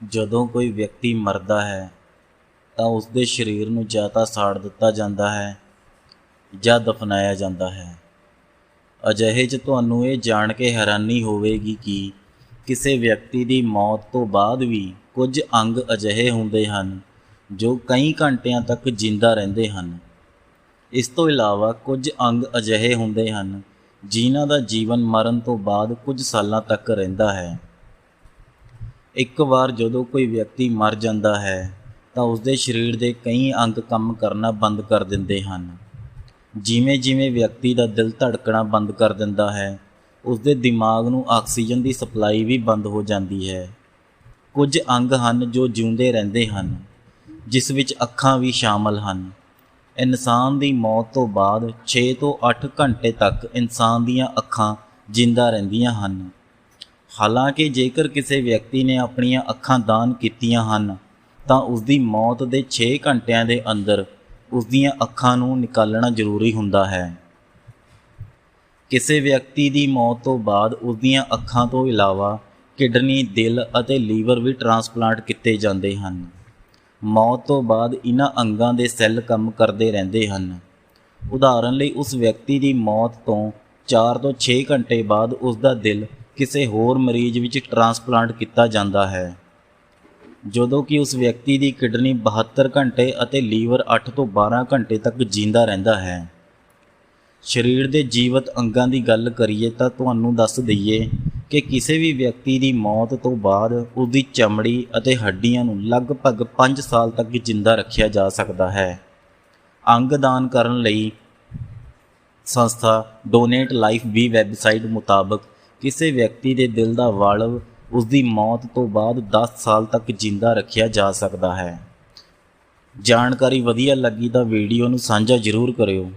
ਜਦੋਂ ਕੋਈ ਵਿਅਕਤੀ ਮਰਦਾ ਹੈ, ਤਾਂ ਉਸ ਦੇ ਸਰੀਰ ਨੂੰ ਜਾਂ ਤਾਂ ਸਾੜ ਦਿੱਤਾ ਜਾਂਦਾ ਹੈ ਜਾਂ ਦਫਨਾਇਆ ਜਾਂਦਾ ਹੈ। ਅਜਿਹੇ 'ਚ ਤੁਹਾਨੂੰ ਇਹ ਜਾਣ ਕੇ ਹੈਰਾਨੀ ਹੋਵੇਗੀ ਕਿ ਕਿਸੇ ਵਿਅਕਤੀ ਦੀ ਮੌਤ ਤੋਂ ਬਾਅਦ ਵੀ ਕੁਝ ਅੰਗ ਅਜਿਹੇ ਹੁੰਦੇ ਹਨ ਜੋ ਕਈ ਘੰਟਿਆਂ ਤੱਕ ਜਿੰਦਾ ਰਹਿੰਦੇ ਹਨ। ਇਸ ਤੋਂ ਇਲਾਵਾ ਕੁਝ ਅੰਗ ਅਜਿਹੇ ਹੁੰਦੇ ਹਨ ਜਿਨ੍ਹਾਂ ਦਾ ਜੀਵਨ ਮਰਨ ਤੋਂ ਬਾਅਦ ਕੁਝ ਸਾਲਾਂ ਤੱਕ ਰਹਿੰਦਾ ਹੈ। ਇੱਕ ਵਾਰ ਜਦੋਂ ਕੋਈ ਵਿਅਕਤੀ ਮਰ ਜਾਂਦਾ ਹੈ, ਤਾਂ ਉਸਦੇ ਸਰੀਰ ਦੇ ਕਈ ਅੰਗ ਕੰਮ ਕਰਨਾ ਬੰਦ ਕਰ ਦਿੰਦੇ ਹਨ। ਜਿਵੇਂ ਜਿਵੇਂ ਵਿਅਕਤੀ ਦਾ ਦਿਲ ਧੜਕਣਾ ਬੰਦ ਕਰ ਦਿੰਦਾ ਹੈ, ਉਸਦੇ ਦਿਮਾਗ ਨੂੰ ਆਕਸੀਜਨ ਦੀ ਸਪਲਾਈ ਵੀ ਬੰਦ ਹੋ ਜਾਂਦੀ ਹੈ। ਕੁਝ ਅੰਗ ਹਨ ਜੋ ਜਿਉਂਦੇ ਰਹਿੰਦੇ ਹਨ, ਜਿਸ ਵਿੱਚ ਅੱਖਾਂ ਵੀ ਸ਼ਾਮਲ ਹਨ। ਇਨਸਾਨ ਦੀ ਮੌਤ ਤੋਂ ਬਾਅਦ 6 ਤੋਂ 8 ਘੰਟੇ ਤੱਕ ਇਨਸਾਨ ਦੀਆਂ ਅੱਖਾਂ ਜਿੰਦਾ ਰਹਿੰਦੀਆਂ ਹਨ। ਹਾਲਾਂਕਿ ਜੇਕਰ ਕਿਸੇ ਵਿਅਕਤੀ ਨੇ ਆਪਣੀਆਂ ਅੱਖਾਂ ਦਾਨ ਕੀਤੀਆਂ ਹਨ, ਤਾਂ ਉਸ ਦੀ ਮੌਤ ਦੇ 6 ਘੰਟਿਆਂ ਦੇ ਅੰਦਰ ਉਸ ਦੀਆਂ ਅੱਖਾਂ ਨੂੰ ਨਿਕਾਲਣਾ ਜ਼ਰੂਰੀ ਹੁੰਦਾ ਹੈ। ਕਿਸੇ ਵਿਅਕਤੀ ਦੀ ਮੌਤ ਤੋਂ ਬਾਅਦ ਉਸ ਦੀਆਂ ਅੱਖਾਂ ਤੋਂ ਇਲਾਵਾ ਕਿਡਨੀ, ਦਿਲ ਅਤੇ ਲੀਵਰ ਵੀ ਟ੍ਰਾਂਸਪਲਾਂਟ ਕੀਤੇ ਜਾਂਦੇ ਹਨ। ਮੌਤ ਤੋਂ ਬਾਅਦ ਇਹਨਾਂ ਅੰਗਾਂ ਦੇ ਸੈੱਲ ਕੰਮ ਕਰਦੇ ਰਹਿੰਦੇ ਹਨ। ਉਦਾਹਰਨ ਲਈ, ਉਸ ਵਿਅਕਤੀ ਦੀ ਮੌਤ ਤੋਂ 4 ਤੋਂ 6 ਘੰਟੇ ਬਾਅਦ ਉਸ ਦਾ ਦਿਲ ਕਿਸੇ ਹੋਰ ਮਰੀਜ਼ ਵਿੱਚ ਟ੍ਰਾਂਸਪਲਾਂਟ ਕੀਤਾ ਜਾਂਦਾ ਹੈ, ਜਦੋਂ ਕਿ ਉਸ ਵਿਅਕਤੀ ਦੀ ਕਿਡਨੀ 72 ਘੰਟੇ ਅਤੇ ਲੀਵਰ 8 ਤੋਂ 12 ਘੰਟੇ ਤੱਕ ਜਿੰਦਾ ਰਹਿੰਦਾ ਹੈ। ਸਰੀਰ ਦੇ ਜੀਵਤ ਅੰਗਾਂ ਦੀ ਗੱਲ ਕਰੀਏ ਤਾਂ ਤੁਹਾਨੂੰ ਦੱਸ ਦਈਏ ਕਿ ਕਿਸੇ ਵੀ ਵਿਅਕਤੀ ਦੀ ਮੌਤ ਤੋਂ ਬਾਅਦ ਉਸ ਦੀ ਚਮੜੀ ਅਤੇ ਹੱਡੀਆਂ ਨੂੰ ਲਗਭਗ 5 ਸਾਲ ਤੱਕ ਜਿੰਦਾ ਰੱਖਿਆ ਜਾ ਸਕਦਾ ਹੈ। ਅੰਗ ਦਾਨ ਕਰਨ ਲਈ ਸੰਸਥਾ ਡੋਨੇਟ ਲਾਈਫ ਵੀ ਵੈਬਸਾਈਟ ਮੁਤਾਬਕ ਕਿਸੇ ਵਿਅਕਤੀ ਦੇ ਦਿਲ ਦਾ ਵਾਲਵ ਉਸ ਦੀ ਮੌਤ ਤੋਂ ਬਾਅਦ 10 ਸਾਲ ਤੱਕ ਜਿੰਦਾ ਰੱਖਿਆ ਜਾ ਸਕਦਾ ਹੈ। ਜਾਣਕਾਰੀ ਵਧੀਆ ਲੱਗੀ ਤਾਂ ਵੀਡੀਓ ਨੂੰ ਸਾਂਝਾ ਜ਼ਰੂਰ ਕਰਿਓ।